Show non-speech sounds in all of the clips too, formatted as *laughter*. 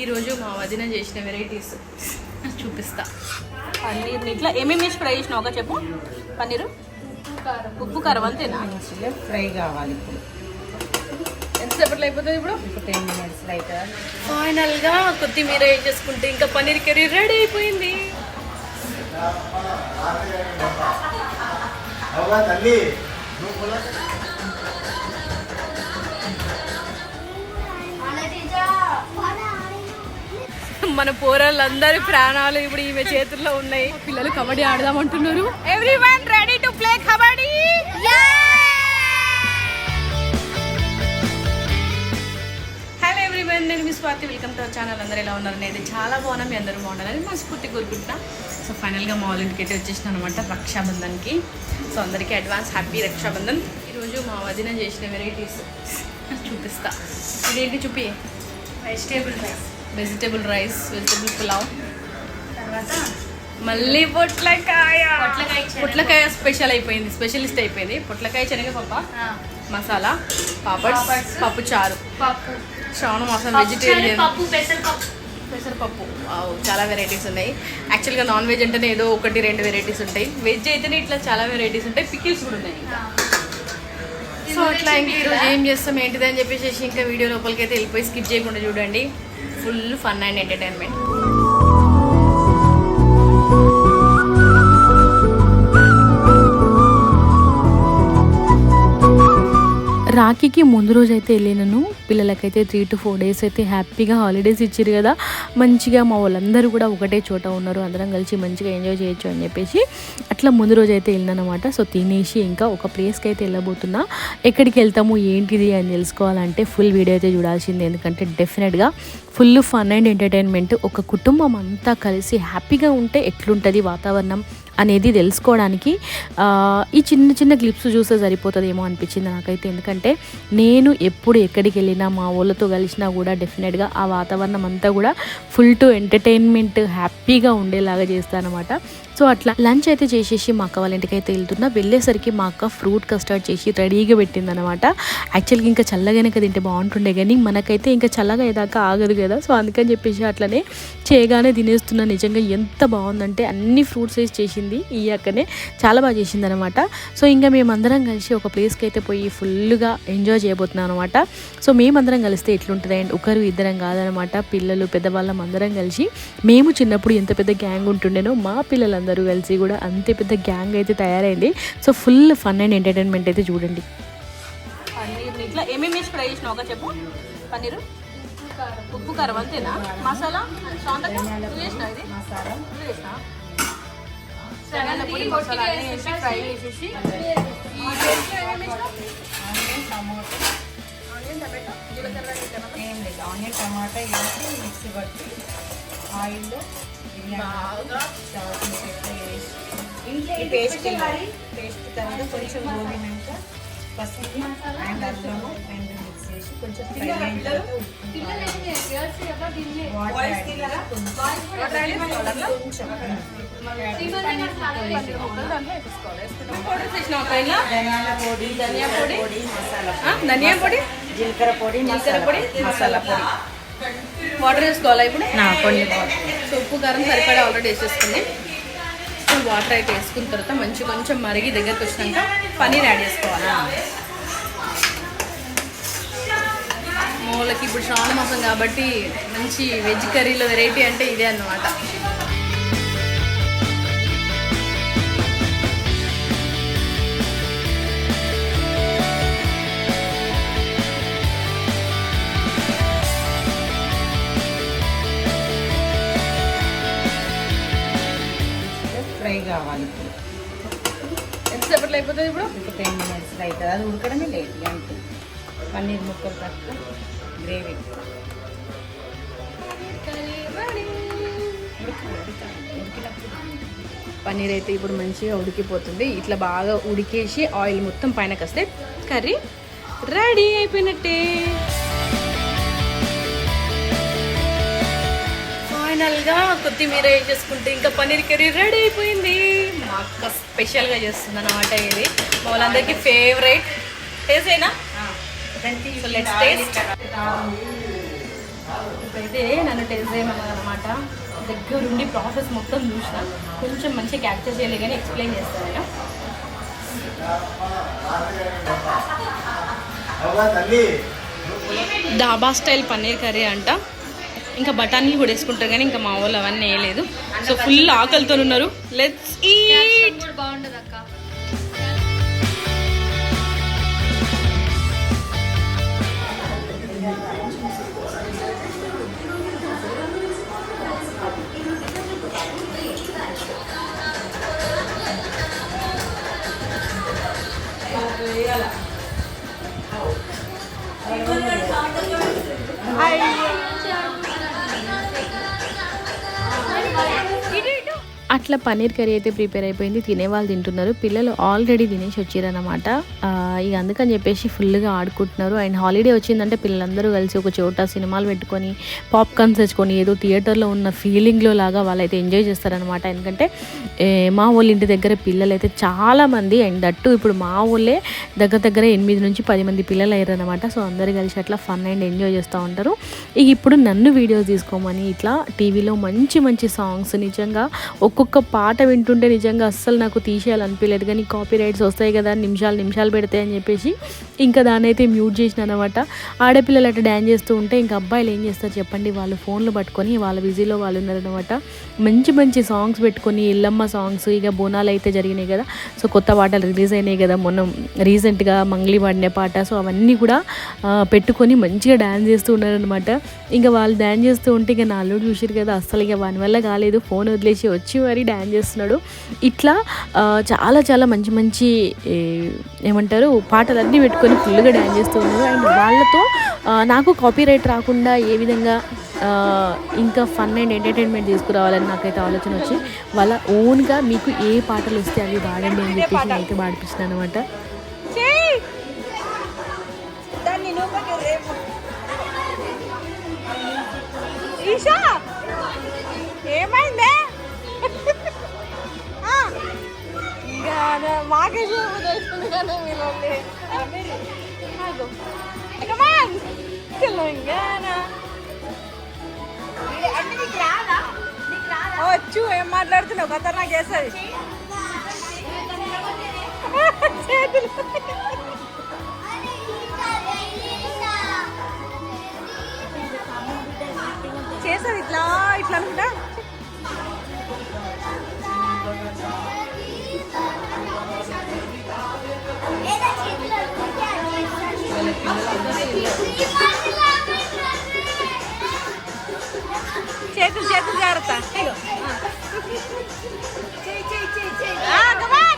ఈరోజు మా వదిన చేసిన వెరైటీస్. చూపిస్తా. పన్నీర్ని ఇట్లా ఏమేమి వేసి ఫ్రై చేసినావు? ఒక చెప్పు. పన్నీరు? ఉప్పు కారం అంతేనా? మంచిగా ఫ్రై కావాలి ఇప్పుడు. ఎంతసేపట్లో అయిపోతుంది ఇప్పుడు? టెన్ మినిట్స్ అవుతుందా ఫైనల్గా కొత్తిమీర వేసేసుకుంటే ఇంకా పన్నీర్ కర్రీ రెడీ అయిపోయింది. అవునా తల్లి? మన పోరాళ్ళందరి ప్రాణాలు ఇప్పుడు ఈమె చేతుల్లో ఉన్నాయి. పిల్లలు కబడ్డీ ఆడదాం అంటున్నారు. Everyone ready to play kabaddi? Hello everyone నేను మీ స్వాతి. వెల్కమ్ టు ఛానల్ అందరూ ఎలా ఉన్నారు? నేను చాలా బాగున్నా. మీ అందరూ బాగుండాలని నా స్ఫూర్తి కోరుకుంటున్నా. సో ఫైనల్గా మా వాళ్ళ ఇంటికి అయితే వచ్చేసిన అనమాట రక్షాబంధన్కి. సో అందరికీ అడ్వాన్స్ హ్యాపీ రక్షాబంధన్. ఈరోజు మా వదిన చేసిన వెరైటీస్ చూపిస్తా. ఇదేంటి చూపి? Vegetable rice vegetable rice vegetable pulao. తర్వాత మళ్ళీ పొట్లకాయ. పొట్లకాయ స్పెషల్ అయిపోయింది స్పెషలిస్ట్ అయిపోయింది. పొట్లకాయ శనగపప్ప మసాలా పాపడ్ పాపడ్స్. పప్పు చారు. పప్పు. శ్రావణ మాసం వెజిటేరియన్ పప్పు పెసరపప్పు చాలా వెరైటీస్ ఉన్నాయి. యాక్చువల్గా నాన్ వెజ్ అంటేనే ఏదో ఒకటి రెండు వెరైటీస్ ఉంటాయి. వెజ్ అయితేనే ఇట్లా చాలా వెరైటీస్ ఉంటాయి. పికిల్స్ కూడా ఉన్నాయి సో అట్లా ఇంక ఈరోజు ఏం చేస్తాం ఏంటిది అని చెప్పేసి ఇంకా వీడియో లోపలికి అయితే వెళ్ళిపోయి స్కిప్ చేయకుండా చూడండి. Full fun and entertainment. రాఖీకి ముందు రోజు అయితే వెళ్ళినాను. పిల్లలకైతే త్రీ టు ఫోర్ డేస్ అయితే హ్యాపీగా హాలిడేస్ ఇచ్చారు కదా. మంచిగా మా వాళ్ళందరూ కూడా ఒకటే చోట ఉన్నారు. అందరం కలిసి మంచిగా ఎంజాయ్ చేయొచ్చు అని చెప్పేసి అట్లా ముందు రోజు అయితే వెళ్ళినమాట సో తినేసి ఇంకా ఒక ప్లేస్కి అయితే వెళ్ళబోతున్నా. ఎక్కడికి వెళ్తాము ఏంటిది అని తెలుసుకోవాలంటే ఫుల్ వీడియో అయితే చూడాల్సింది. ఎందుకంటే డెఫినెట్గా ఫుల్ ఫన్ అండ్ ఎంటర్టైన్మెంట్ ఒక కుటుంబం అంతా కలిసి హ్యాపీగా ఉంటే ఎట్లుంటుంది వాతావరణం? అనేది తెలుసుకోవడానికి ఈ చిన్న చిన్న క్లిప్స్ చూస్తే సరిపోతుందేమో అనిపించింది నాకైతే. ఎందుకంటే నేను ఎప్పుడు ఎక్కడికి వెళ్ళినా మా వాళ్ళతో కలిసినా కూడా డెఫినెట్గా ఆ వాతావరణం అంతా కూడా ఫుల్ టు ఎంటర్టైన్మెంట్ హ్యాపీగా ఉండేలాగా చేస్తానమాట సో అట్లా లంచ్ అయితే చేసేసి మా అక్క వాళ్ళ ఇంటికి అయితే వెళ్తున్నా. వెళ్ళేసరికి మా అక్క ఫ్రూట్ కస్టర్డ్ చేసి రెడీగా పెట్టిందనమాట యాక్చువల్గా ఇంకా చల్లగానే కదా తింటే బాగుంటుండే కానీ మనకైతే ఇంకా చల్లగా అయ్యేదాకా ఆగదు కదా. సో అందుకని చెప్పేసి అట్లనే చేయగానే తినేస్తున్నా. నిజంగా ఎంత బాగుందంటే అన్ని ఫ్రూట్స్ వేసి చేసింది ఈ అక్కనే. చాలా బాగా చేసింది అనమాట సో ఇంకా మేమందరం కలిసి ఒక ప్లేస్కి అయితే పోయి ఫుల్గా ఎంజాయ్ చేయబోతున్నాం అనమాట సో మేమందరం కలిస్తే ఎట్లుంటుంది? అండ్ ఒకరు ఇద్దరం కాదనమాట పిల్లలు పెద్దవాళ్ళం అందరం కలిసి మేము చిన్నప్పుడు ఎంత పెద్ద గ్యాంగ్ ఉంటుండేనో మా పిల్లలందరూ కలిసి కూడా అంతే పెద్ద గ్యాంగ్ అయితే తయారైంది. So full fun and entertainment అయితే చూడండి. పన్నీర్ని ఇట్లా ఏమేమి వేసి ఫ్రై చేసినావు ఒక చెప్పు? పన్నీరు? ఉప్పు కారం అంతేనా? మసాలా? ఆనియన్ టమాటా వేసి మిక్సీ పట్టి ఆయిల్లో బాగా ఈ పేస్ట్ పేస్ట్ తర్వాత కొంచెం గోగినాక పసుపు అండ్ అల్లము అండ్ మిక్స్ చేసి కొంచెం పొడి ధనియా పొడి, ధనియా పొడి జీలకర్ర పొడి జీలకర్ర పొడి మసాలా పొడి వాటర్ వేసుకోవాలా ఇప్పుడు? నా కొన్ని సో ఉప్పు కారం సరిపడా ఆల్రెడీ వేసేసుకుంది సో వాటర్ అయితే వేసుకున్న తర్వాత మంచి కొంచెం మరిగి దగ్గరకు వచ్చినాక పన్నీర్ యాడ్ చేసుకోవాలి? మూలకి ఇప్పుడు శ్రావణ మాసం కాబట్టి మంచి వెజ్ కర్రీలో వెరైటీ అంటే ఇదే అన్నమాట. కావాలి. ఇప్పుడు ఎంతసేపట్లో అయిపోతుంది ఇప్పుడు? ఒక టెన్ మినిట్స్ అవుతుంది. అది ఉడకడమే లేట్ అంతే. పన్నీర్ ముక్కలు తక్కువ గ్రేవీ. పన్నీర్ అయితే ఇప్పుడు మంచిగా ఉడికిపోతుంది. ఇట్లా బాగా ఉడికేసి ఆయిల్ మొత్తం పైనకి వస్తే కర్రీ రెడీ అయిపోయినట్టే. ఫైనల్గా కొత్తిమీర వేసేసుకుంటే ఇంకా పన్నీర్ కర్రీ రెడీ అయిపోయింది. మా అక్క స్పెషల్గా చేస్తుంది అన్నమాట ఇది. మా వాళ్ళందరికీ ఫేవరెట్. Taste taste. taste. ఇప్పుడైతే నన్ను టెస్ట్ చేయమన్నది అనమాట దగ్గరుండి ప్రాసెస్ మొత్తం చూసిన. కొంచెం మంచిగా క్యాప్చర్ చేయలే కానీ ఎక్స్ప్లెయిన్ చేస్తాను నేను. డాబా స్టైల్ పన్నీర్ కర్రీ అంట. ఇంకా బఠానీలు కూడా వేసుకుంటారు కానీ ఇంకా మా వాళ్ళు అవన్నీ వేయలేదు. సో ఫుల్ ఆకలితో ఉన్నారు. లెట్స్ ఈట్ బాగుంటది అక్క. అట్లా పన్నీర్ కర్రీ అయితే ప్రిపేర్ అయిపోయింది. తినేవాళ్ళు తింటున్నారు. పిల్లలు ఆల్రెడీ తినేసి వచ్చారనమాట ఇక అందుకని చెప్పేసి ఫుల్గా ఆడుకుంటున్నారు. అండ్ హాలిడే వచ్చిందంటే పిల్లలందరూ కలిసి ఒక చోట సినిమాలు పెట్టుకొని పాప్కార్న్స్ తెచ్చుకొని ఏదో థియేటర్లో ఉన్న ఫీలింగ్లో లాగా వాళ్ళైతే ఎంజాయ్ చేస్తారనమాట ఎందుకంటే మా వాళ్ళ ఇంటి దగ్గర పిల్లలు అయితే చాలామంది అండ్ దట్టు ఇప్పుడు మా ఊళ్ళే దగ్గర దగ్గర ఎనిమిది నుంచి పది మంది పిల్లలు అయ్యారనమాట సో అందరు కలిసి అట్లా ఫన్ అండ్ ఎంజాయ్ చేస్తూ ఉంటారు. ఇక ఇప్పుడు నన్ను వీడియోస్ తీసుకోమని ఇట్లా టీవీలో మంచి మంచి సాంగ్స్ నిజంగా ఒక్కొక్క పాట వింటుంటే నిజంగా అస్సలు నాకు తీసేయాలనిపించలేదు. కానీ కాపీ రైట్స్ వస్తాయి కదా నిమిషాలు నిమిషాలు పెడతాయి అని చెప్పేసి ఇంకా దాన్ని అయితే మ్యూట్ చేసిన అనమాట ఆడపిల్లలు అట్లా డ్యాన్స్ చేస్తూ ఉంటే ఇంకా అబ్బాయిలు ఏం చేస్తారు చెప్పండి? వాళ్ళు ఫోన్లు పట్టుకొని వాళ్ళ బిజీలో వాళ్ళు ఉన్నారనమాట మంచి మంచి సాంగ్స్ పెట్టుకొని ఇల్లమ్మ సాంగ్స్ ఇక బోనాలు అయితే జరిగినాయి కదా. సో కొత్త పాటలు రిలీజ్ అయినాయి కదా మొన్న రీసెంట్గా మంగ్లీ పాడిన పాట. సో అవన్నీ కూడా పెట్టుకొని మంచిగా డ్యాన్స్ చేస్తూ ఉన్నారనమాట ఇంకా వాళ్ళు డ్యాన్స్ చేస్తూ ఉంటే ఇక నా అల్లుడు చూసారు కదా అస్సలు ఇక వాని వల్ల కాలేదు. ఫోన్ వదిలేసి వచ్చి మరీ డ్యాన్స్ చేస్తున్నాడు. ఇట్లా చాలా చాలా మంచి మంచి ఏమంటారు పాటలన్నీ పెట్టుకొని ఫుల్గా డ్యాన్స్ చేస్తూ ఉన్నారు. అండ్ వాళ్ళతో నాకు కాపీ రైట్ రాకుండా ఏ విధంగా ఇంకా ఫన్ అండ్ ఎంటర్టైన్మెంట్ తీసుకురావాలని నాకైతే ఆలోచన వచ్చి వాళ్ళ ఓన్గా మీకు ఏ పాటలు వస్తే అవి పాడండి అని చెప్పేసి నేనైతే పాడిపించిన అనమాట దాన్ని మాకే చూపు తెలుస్తుంది కానీ. తెలంగాణ. వచ్చు ఏం మాట్లాడుతున్నావు? కథ నాకు చేస్తుంది ఇట్లా ఇట్లా అనుకుంటా. చేతులు చేతులు జాగ్రత్త. ఇగో. ఆ, come on,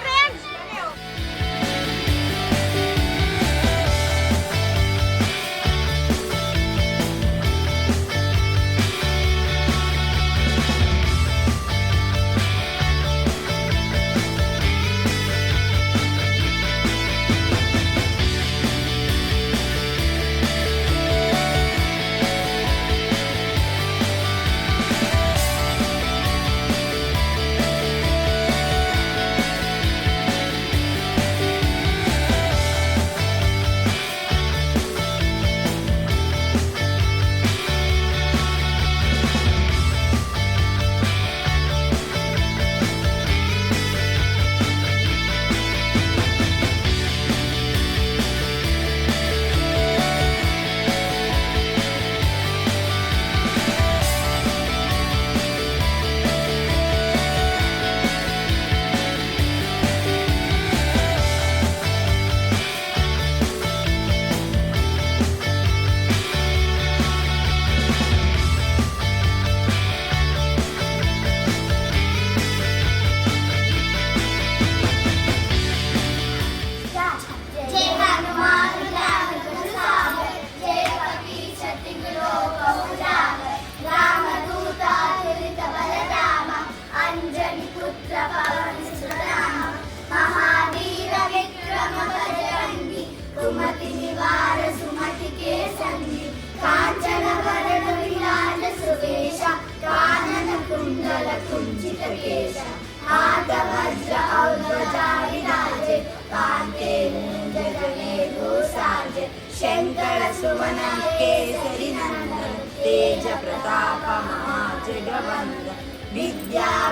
ध्यानं केसरिनन्दं तेजप्रतापमहाजगवन्दं विद्यावानगुणीयति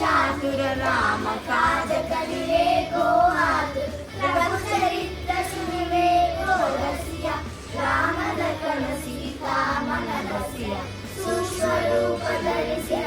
चातुररामकाजकलिरेको हातु प्रभुचरित्रसुनिवेको रस्य रामलखन सीतामनस्य सूक्ष्मरूपधरिस्य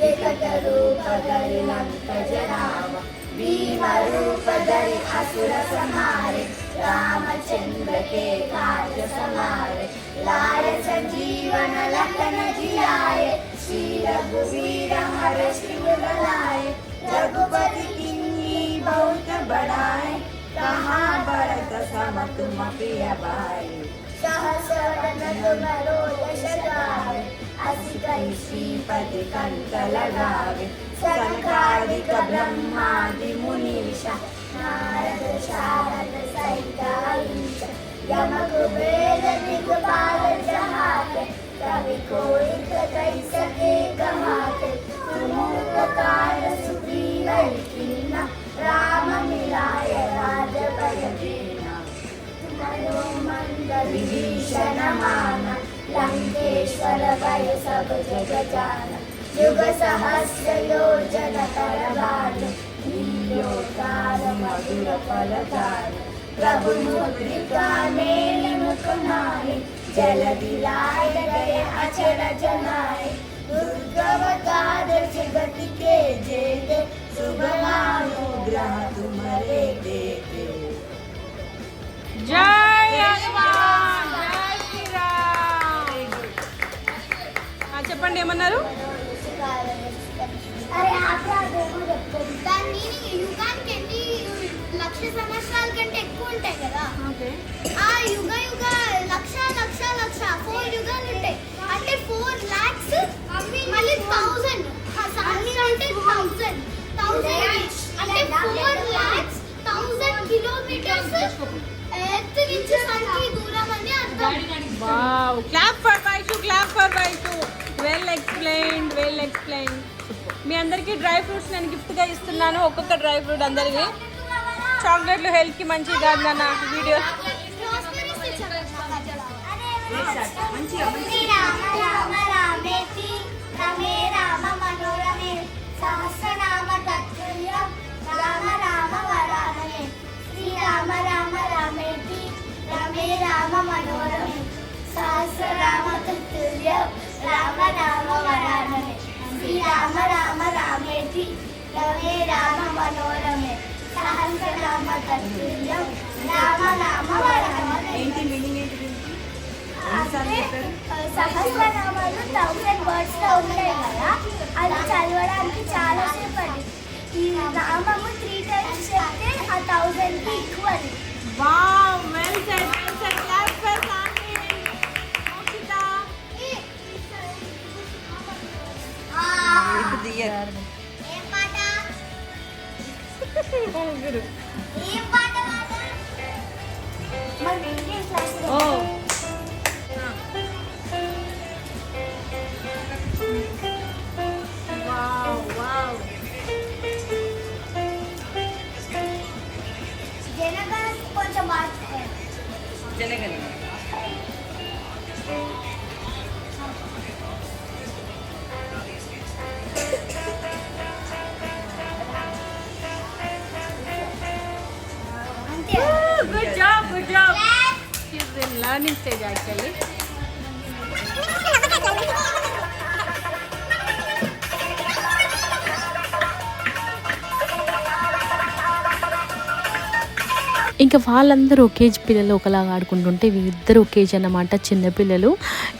विकटरूपधरि लङ्कजराम भीमरूपधरि असुरसंहारे रामचंद्र के कार्य समारे लाय सजीवन लखन जियाय श्री रघुवीर हर शिव लाय रघुपति किन्नी बहुत बढ़ाए कहाँ भरत सम तुम प्रिय भाई सहस्रन तुम रोज सदाए अस ब्रह्मादि मुनीषा నారదు శారద సైతాయించ యమకు వేద దిగపాల జహాతే కవి కోరిక కైసకే కహాతే సుమూత కాయ సుగ్రీవ కీర్ణ రామ మిలాయ రాజ భయ కీర్ణ తుమయో మంగళ విభీషణ మాన లంకేశ్వర భయ సభ జగజాన యుగ సహస్ర యోజన కరవాలి యోగాల మధుర ఫలదారి ప్రభు ముద్రికానేముకున్నాయి జలదిలాయ గయ అచల జనాయి జయ చెప్పండి ఏమన్నారు? అరే ఆపరా దేవుడు చెప్తాడు దాని మీనింగ్ యుగానికి ఎన్ని లక్ష సంవత్సరాల కంటే ఎక్కువ ఉంటాయి కదా ఆ యుగ యుగ లక్ష లక్ష లక్ష ఫోర్ యుగాలు ఉంటాయి అంటే ఫోర్ లాక్స్ మళ్ళీ థౌసండ్ అన్ని అంటే థౌసండ్ థౌసండ్ అంటే four lakhs thousand kilometres earth నుంచి సన్కి దూరం అని అర్థం wow clap for Vaishu clap for Vaishu well explained well explained మీ అందరికీ డ్రై ఫ్రూట్స్ నేను గిఫ్ట్గా ఇస్తున్నాను ఒక్కొక్క డ్రై ఫ్రూట్ అందరికి చాక్లెట్లు హెల్త్కి మంచిది కాదు నాన్న వీడియో రామ రామ రామేతి రమే రామ మనోరమే సహస్రనామ తత్తుల్యం రామ రామ వరాననే శ్రీరామ రామ రామేటి రమే రామ మనోరమే సహస్రనామ తత్తుల్యం రామ రామ వరాననే శ్రీరామ రామ రామేతి రమే రామ మనోరమే సహస్రనామ తత్తుల్యం రామ రామ సహస్రనామాలు థౌసండ్ వర్డ్స్లో ఉంటాయి కదా అది చదవడానికి చాలా సేపు ఈ నామము త్రీ టైమ్స్ చెప్తే ఆ థౌసండ్కి ఈక్వల్ వావ్ ఇప్పుడు తీయరు. ఏం పాట ఏం పాట పాట మరి ఇంకేం క్లాస్ లర్నింగ్ స్టేజ్ యాక్చువల్లీ ఇంకా వాళ్ళందరూ ఒకే పిల్లలు ఒకలాగా ఆడుకుంటుంటే వీళ్ళిద్దరు ఒకేజ్ అన్నమాట చిన్నపిల్లలు.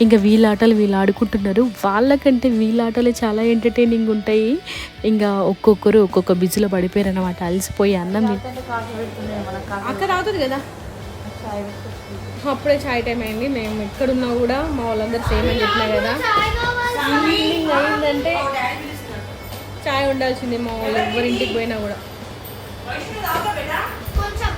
ఇంకా వీళ్ళ ఆటలు వీళ్ళు ఆడుకుంటున్నారు. వాళ్ళకంటే వీళ్ళ ఆటలు చాలా ఎంటర్టైనింగ్ ఉంటాయి. ఇంకా ఒక్కొక్కరు ఒక్కొక్క బిజీలో పడిపోయారు అనమాట అలసిపోయి అన్నం అక్క తాగుతుంది కదా? అప్పుడే చాయ్ టైం అయింది. మేము ఎక్కడున్నా కూడా మా వాళ్ళందరూ సేమ్ అని చెప్పినా కదా. ఈవినింగ్ అయిందంటే చాయ్ ఉండాల్సిందే మా వాళ్ళు ఎవరింటికి పోయినా కూడా. కొంచెం.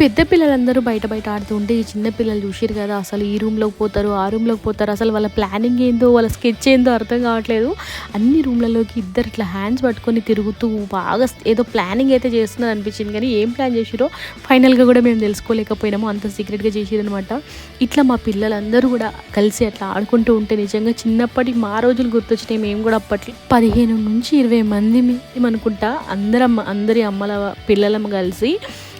పెద్ద పిల్లలందరూ బయట బయట ఆడుతూ ఉంటే ఈ చిన్న పిల్లలు చూసిరు కదా అసలు ఈ రూమ్లోకి పోతారు ఆ రూమ్లోకి పోతారు అసలు వాళ్ళ ప్లానింగ్ ఏందో వాళ్ళ స్కెచ్ ఏందో అర్థం కావట్లేదు. అన్ని రూమ్లలోకి ఇద్దరు ఇట్లా హ్యాండ్స్ పట్టుకొని తిరుగుతూ బాగా ఏదో ప్లానింగ్ అయితే చేస్తున్నారు అనిపించింది. కానీ ఏం ప్లాన్ చేసిరో ఫైనల్గా కూడా మేము తెలుసుకోలేకపోయినాము. అంత సీక్రెట్గా చేసిరనమాట ఇట్లా మా పిల్లలందరూ కూడా కలిసి అట్లా ఆడుకుంటూ ఉంటే నిజంగా చిన్నప్పటి మా రోజులు గుర్తొచ్చినాయి. మేము కూడా అప్పట్లో పదిహేను నుంచి ఇరవై మంది మేము అనుకుంటా అందరం అందరి అమ్మల పిల్లలం కలిసి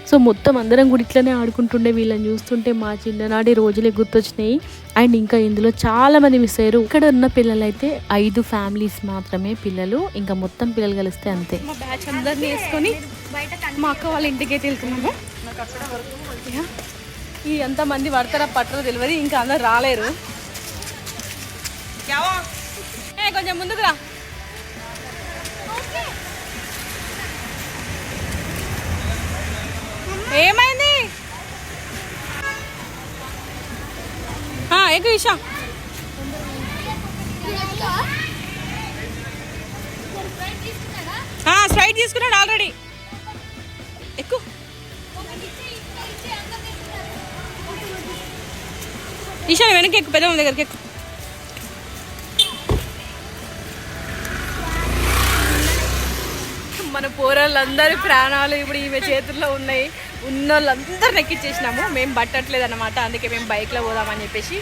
సో మొత్తం అందరం కూడా ఇట్లనే ఆడుకుంటుండే వీళ్ళని చూస్తుంటే మా చిన్ననాటి రోజులే గుర్తొచ్చినాయి. అండ్ ఇంకా ఇందులో చాలా మంది మిస్ అయ్యారు. ఇక్కడ ఉన్న పిల్లలు అయితే ఐదు ఫ్యామిలీస్ మాత్రమే పిల్లలు. ఇంకా మొత్తం పిల్లలు కలిస్తే అంతే. మా బ్యాచ్ అందరిని వేసుకొని మా అక్క వాళ్ళ ఇంటికి అయితే వెళ్తున్నాము. ఈ ఎంత మంది పడతారా పట్టరో తెలియదు. ఇంకా అందరు రాలేరు. కొంచెం ముందుకు రా. ఏమైంది? ఎక్కు ఇషా. స్ప్రైట్ తీసుకున్నాడు ఆల్రెడీ. ఎక్కువ ఈశాన్ వెనక్కి ఎక్కువ పెద్ద దగ్గరికి ఎక్కువ మన పోరాళ్ళందరి ప్రాణాలు ఇప్పుడు ఈమె చేతుల్లో ఉన్నాయి. ఉన్న వాళ్ళందరిని ఎక్కించేసినాము మేము పట్టట్లేదు అనమాట అందుకే మేము బైక్లో పోదామని చెప్పేసి.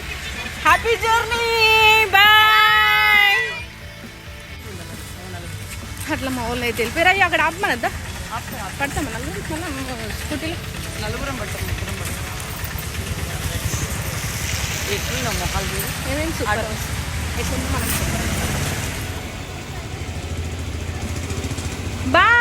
హ్యాపీ జర్నీ బాయ్ అట్లా మా వాళ్ళు అయితే వెళ్ళిపోయారు. అయ్యి అక్కడ ఆపమనద్దా? పడతామా? నలుగురు మళ్ళీ స్కూటీలో? నలుగురం మొహాలు చూడు. ఏమేమి సూపర్? ఎట్లుంది మనం బాయ్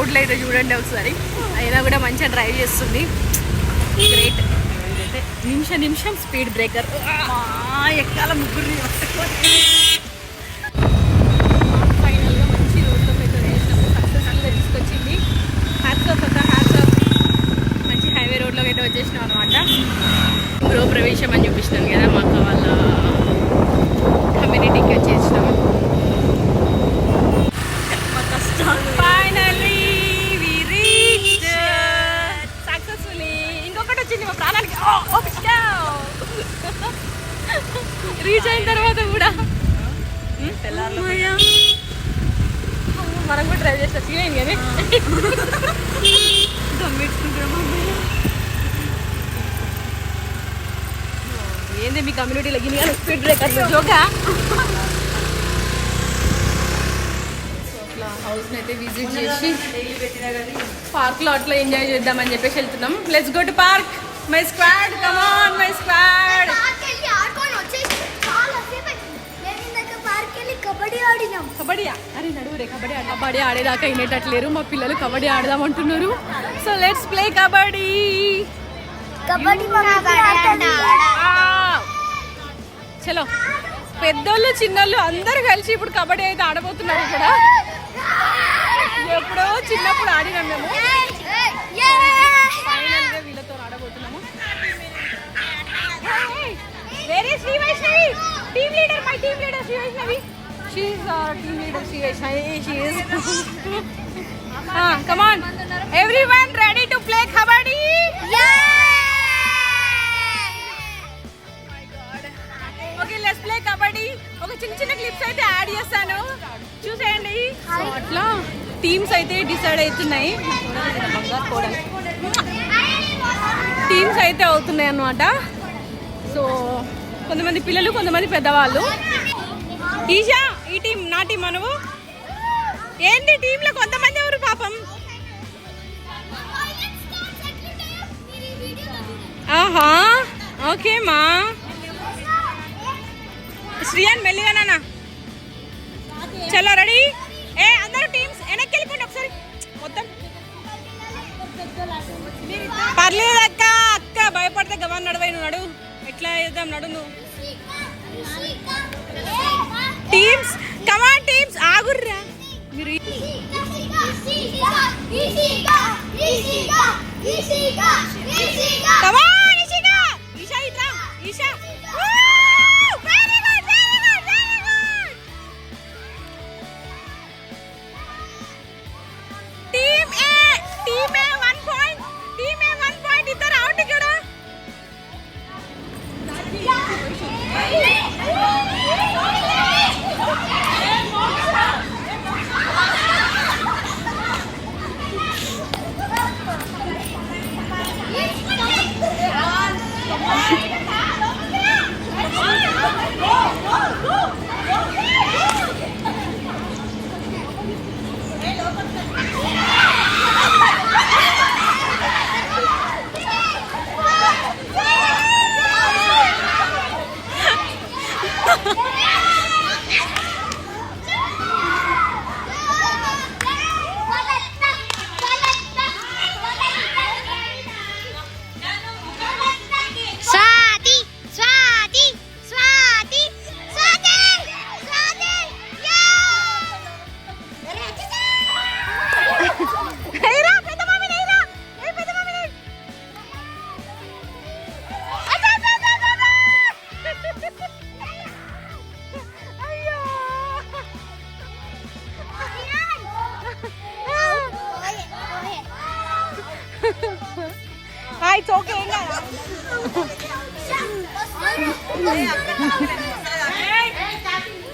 రోడ్లు అయితే చూడండి ఒకసారి. అయినా కూడా మంచిగా డ్రైవ్ చేస్తుంది. గ్రేట్ నిమిషం నిమిషం స్పీడ్ బ్రేకర్ ఎక్కాల ముగ్గురిని ఫైనల్గా మంచి రోడ్లో అయితే వేసినప్పుడు సక్సెస్ఫుల్గా తీసుకొచ్చింది. హ్యాట్స్ ఆఫ్ అక్క హ్యాట్స్ ఆఫ్ మంచి హైవే రోడ్లోకి అయితే వచ్చేసినాం అనమాట గృహప్రవేశం అని చూపిస్తున్నాను కదా మాకు అక్క వాళ్ళ కమ్యూనిటీకి వచ్చేసినాం. రీచ్ అయిన తర్వాత కూడా. మనం కూడా డ్రైవ్ చేసి వచ్చినాయి కానీ. *laughs* ఏంది మీ కమ్యూనిటీలో గిని కానీ స్పీడ్ బ్రేకర్ జోకా? హౌస్ని అయితే విజిట్ చేసి పార్క్లో అట్లా ఎంజాయ్ చేద్దామని చెప్పేసి వెళ్తున్నాం. Let's go to park my squad come on my squad kabaddi ఆడినాం. Kabaddi అరే నడువురే కబడ్డీ ఆడ. కబడ్డీ ఆడేదాకా వినేటట్లేరు మా పిల్లలు కబడ్డీ ఆడదాం అంటున్నారు so let's play kabaddi kabaddi చలో. పెద్దోళ్ళు చిన్నోళ్ళు అందరూ కలిసి ఇప్పుడు కబడ్డీ అయితే ఆడబోతున్నారు ఇక్కడ. ఎప్పుడో చిన్నప్పుడు ఆడినాం మేము. వీళ్ళతో ఆడబోతున్నాము. వేరే Sri Vaishnavi. Team leader my team leader Sri Vaishnavi. She is team leader Vaishnavi she is come on everyone ready to play kabaddi okay let's play kabaddi ఒక చిన్న చిన్న క్లిప్స్ అయితే యాడ్ చేస్తాను. చూసేయండి. అట్లా టీమ్స్ అయితే డిసైడ్ అవుతున్నాయి. Teams అయితే అవుతున్నాయి అన్నమాట. సో కొంతమంది పిల్లలు కొంతమంది పెద్దవాళ్ళు. ఈషా ఈ టీం నా టీం అనువు ఏంటి టీంలో కొంతమంది ఎవరు పాపం? ఆహా ఓకే మా. శ్రీయాన్ మెల్లిగానా చలో రెడీ? ఏ అందరూ టీమ్స్ వెనక్కి వెళ్ళిపోండి ఒకసారి. మొత్తం. పర్లేదు అక్క అక్క భయపడితే గమని నడవై నువ్వు నడు. ఎట్లా చేద్దాం నడు నువ్వు. టీమ్స్ ఆగుర్రా మీరు కమాన్ ఇషికా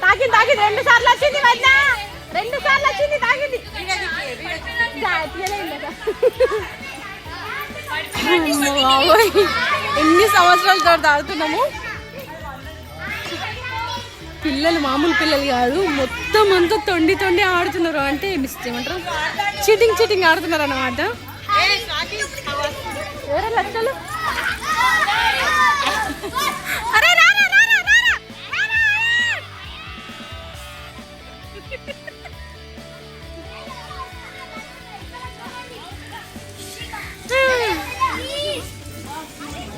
తాకింది తాకింది. రెండు సార్లు వచ్చింది వద్దా రెండు సార్లు వచ్చింది తాకింది. ఎన్ని సంవత్సరాల తర్వాత ఆడుతున్నాము పిల్లలు మామూలు పిల్లలు కాదు. మొత్తం అంతా తొండి తొండి ఆడుతున్నారు. అంటే మిస్ ఏమంటారు? చీటింగ్ చీటింగ్ ఆడుతున్నారు అన్నమాట. అరే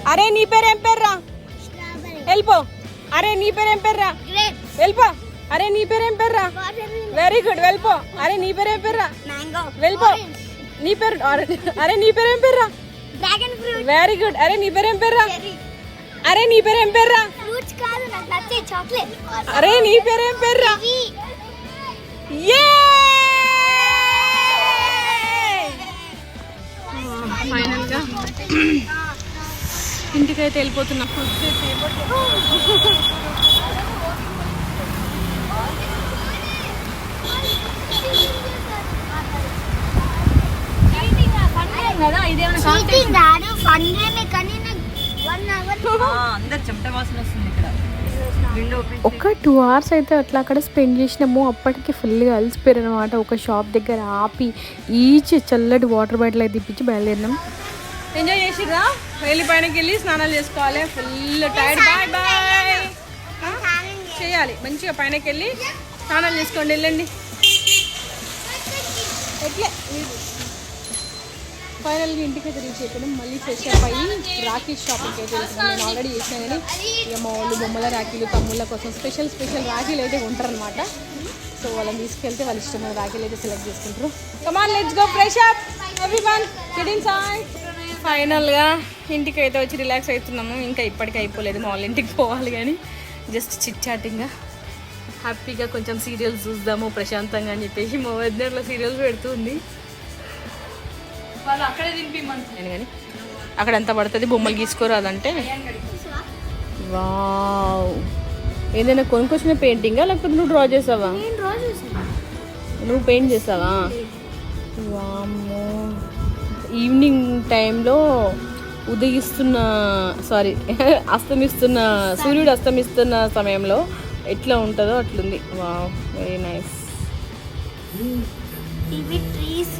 అరే నీ పేరు ఏం పేర్రా? వెళ్ళిపో. అరే నీ పేరు ఏం పేర్రా? వెళ్ళిపో. అరే నీ పేరు ఏం పేర్రా? వెరీ గుడ్ వెళ్ళిపో. అరే నీ పేరు ఏం పేర్రా? వెళ్ళిపో. నీ పేరు అరే- అరే నీ పేరు ఏం పేర్రా? డ్రాగన్ ఫ్రూట్ వెరీ గుడ్ అరే నీ పేరు ఏం పేర్రా? అరే నీ పేరు ఏం పేర్రా? అరే నీ పేరు ఏం పేర్రా? ఏ *clears throat* గా ఇంటికైతే వెళ్ళిపోతున్నా. కదా ఇదేమైనా అందరు చెమట వాసన వస్తుంది ఇక్కడ. ఒక టూ అవర్స్ అయితే అట్లా అక్కడ స్పెండ్ చేసినాము. అప్పటికి ఫుల్గా అలసిపోయారు అనమాట ఒక షాప్ దగ్గర ఆపి ఈచ్ చల్లటి వాటర్ బాటిల్ అయితే ఇప్పించి బయలుదేరినాం. ఎంజాయ్ చేసిర్రా? వెళ్ళి పైనకి వెళ్ళి స్నానాలు చేసుకోవాలి. ఫుల్ టైర్డ్ బాయ్ బాయ్ చేయాలి. మంచిగా పైనకి వెళ్ళి స్నానాలు చేసుకోండి వెళ్ళండి. ఎట్లే? ఫైనల్గా ఇంటికి అయితే రీచ్ అయిపోయినాం. మళ్ళీ ఫ్రెష్ అప్ అయ్యి రాఖీ షాపింగ్కి అయితే వెళ్తున్నాం. నేను ఆల్రెడీ చేసినా కానీ ఇక మా వాళ్ళు బొమ్మల రాఖీలు తమ్ముళ్ళ కోసం స్పెషల్ స్పెషల్ రాఖీలు అయితే ఉంటారనమాట సో వాళ్ళని తీసుకెళ్తే వాళ్ళ ఇష్టమైన రాఖీలు అయితే సెలెక్ట్ చేసుకుంటారు. Come on let's go fresh up everyone get inside ఫైనల్గా ఇంటికి అయితే వచ్చి రిలాక్స్ అవుతున్నాము. ఇంకా ఇప్పటికీ అయిపోలేదు. మా వాళ్ళ ఇంటికి పోవాలి కానీ జస్ట్ చిట్ చాటింగ్గా హ్యాపీగా కొంచెం సీరియల్స్ చూద్దాము ప్రశాంతంగా అని చెప్పేసి మా వద్దర్లో సీరియల్స్ పెడుతుంది వాళ్ళు అక్కడే దింపిమంటారు నేను కానీ అక్కడ ఎంత పడుతుంది? బొమ్మలు గీసుకోరాదంటే? వావ్. ఏదైనా కొనుక్కొచ్చిన పెయింటింగా లేకపోతే నువ్వు డ్రా చేసావా? నువ్వు పెయింట్ చేసావా? వామ్మో. ఈవినింగ్ టైంలో ఉదయిస్తున్న సారీ *laughs* అస్తమిస్తున్న సూర్యుడు అస్తమిస్తున్న సమయంలో ఎట్లా ఉంటుందో అట్లుంది. Wow very nice. ఇవి ట్రీస్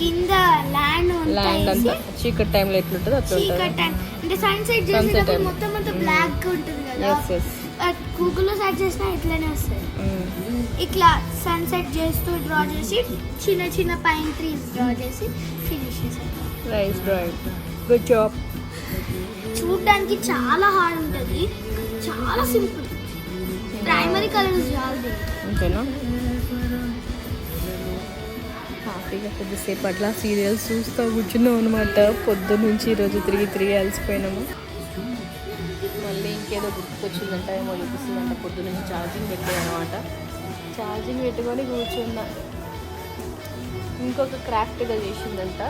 కింద ల్యాండ్ ల్యాండ్ అంతా. చీకటి టైంలో ఎట్లుంటుందో అట్లా ఉంటుంది. అంటే సన్సెట్ time. మొత్తం అంతా బ్లాక్ ఉంటుంది కదా. ఎస్ ఎస్ గూగుల్లో సెర్చ్ చేసినా ఇట్లానే వస్తుంది. ఇట్లా సన్సెట్ చేస్తూ డ్రా చేసి చిన్న చిన్న పైన్ ట్రీస్ డ్రా చేసి రైట్ రైట్ గుడ్ జాబ్ చూడడానికి చాలా హార్డ్ ఉంటుంది. చాలా సింపుల్. ప్రైమరీ కలర్స్ చాలు అంతేనా? హ్యాపీగా కొద్దిసేపు అట్లా సీరియల్స్ చూస్తూ కూర్చున్నాం అనమాట పొద్దు నుంచి ఈరోజు తిరిగి తిరిగి అలసిపోయినాము. మళ్ళీ ఇంకేదో గుర్తుకొచ్చిందంట ఏమో చూపిస్తుందంట. పొద్దు నుంచి ఛార్జింగ్ పెట్టాను అనమాట ఛార్జింగ్ పెట్టుకొని కూర్చున్నా. ఇంకొక క్రాఫ్ట్ ఏదో చేసిందంట.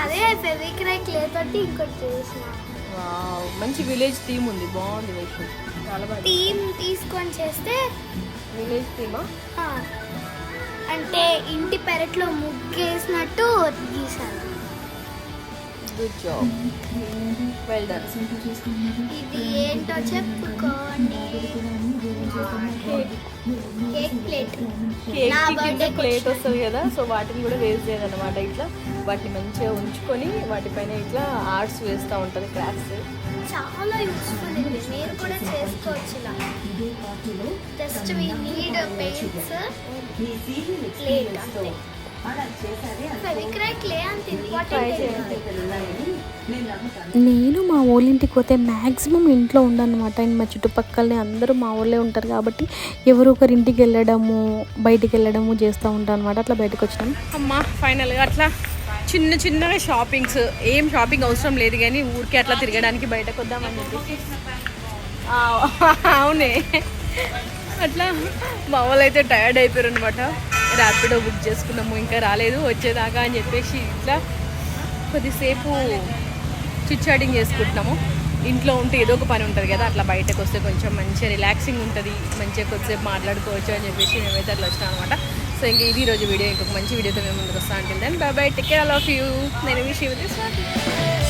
అదే ఫెవిక్రాక్ క్లే తోటి ఇంకోటి చేసిన. వావ్ మంచి విలేజ్ థీమ్ ఉంది బాగుంది వైష్ణవి. చాలా బాగా టీమ్ తీసుకొని చేస్తే విలేజ్ థీమా ఆ, అంటే ఇంటి పెరట్లో ముగ్గేసినట్టు గీసాను గుడ్ జాబ్ వెల్ డన్ ఇది ఏంటో చెప్పుకోండి. కేక్ ప్లేట్ కింద ప్లేట్ వస్తుంది కదా సో వాటిని కూడా వేస్ట్ చేయదన్నమాట ఇట్లా. వాటిని మంచిగా ఉంచుకొని వాటిపైన ఇట్లా ఆర్ట్స్ వేస్తూ ఉంటుంది క్రాఫ్ట్స్. చాలా యూస్ఫుల్ ఇది. మీరు కూడా చేసుకోవచ్చు ఇలా. Just we need paints plate Fevicryl clay try important నేను మా వాళ్ళ ఇంటికి పోతే మ్యాక్సిమం ఇంట్లో ఉండనమాట. అండ్ మా చుట్టుపక్కలనే అందరూ మా ఊళ్ళే ఉంటారు కాబట్టి ఎవరో ఒకరింటికి వెళ్ళడము బయటికి వెళ్ళడము చేస్తూ ఉంటాను అనమాట అట్లా బయటకు వచ్చినాం. అమ్మ ఫైనల్గా అట్లా చిన్న చిన్నగా షాపింగ్స్ ఏం షాపింగ్ అవసరం లేదు కానీ ఊరికే అట్లా తిరగడానికి బయటకు వద్దామని చెప్పేసి. అవునే. అట్లా మా వాళ్ళు అయితే టయర్డ్ అయిపోయారు అనమాట ర్యాపిడో బుక్ చేసుకున్నాము ఇంకా రాలేదు వచ్చేదాకా అని చెప్పేసి ఇట్లా కొద్దిసేపు చిట్చాటింగ్ చేసుకుంటున్నాము. ఇంట్లో ఉంటే ఏదో ఒక పని ఉంటుంది కదా అట్లా బయటకు వస్తే కొంచెం మంచిగా రిలాక్సింగ్ ఉంటుంది మంచిగా కొద్దిసేపు మాట్లాడుకోవచ్చు అని చెప్పేసి మేమైతే అట్లా వచ్చినాం అనమాట సో ఇంకా ఇది రోజు వీడియో ఇంకొక మంచి వీడియోతో మేము ముందుకు వస్తాను అంటే then bye take care all of you నేను విష్ యూ